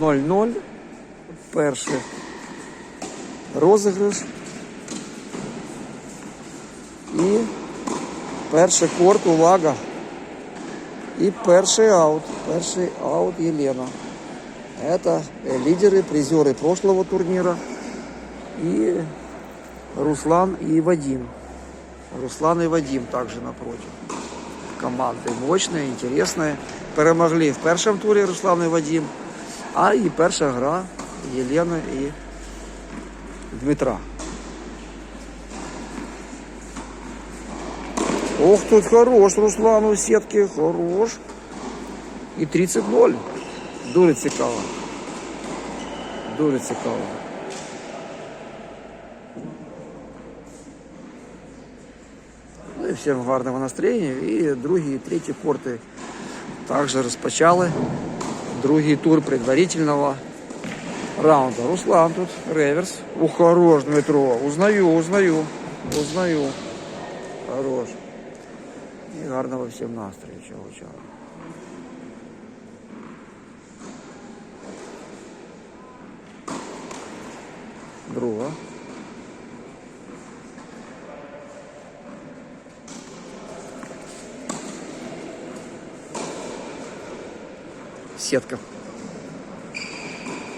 0-0. Перший розіграш. І перший корт, увага. І перший аут. Перший аут Єлена. Это э, лидеры, призеры прошлого турнира. И Руслан и Вадим. Руслан и Вадим также напротив. Команди мощные, интересные. Перемогли в першому турі Руслан і Вадим. А і перша гра Єлена і Дмитра. Ох, тут хорош Руслан у сітки, хорош. І 30-0. Дуже цікаво. Дуже цікаво. Ну і всім гарного настроєння. І другі і треті корти також розпочали. Другий тур предварительного раунда. Руслан тут, реверс. Ух, хорош, Дмитро. Узнаю, узнаю, узнаю. Хорош. І гарного всім настрою. Чого, чого. Друга. Сетка.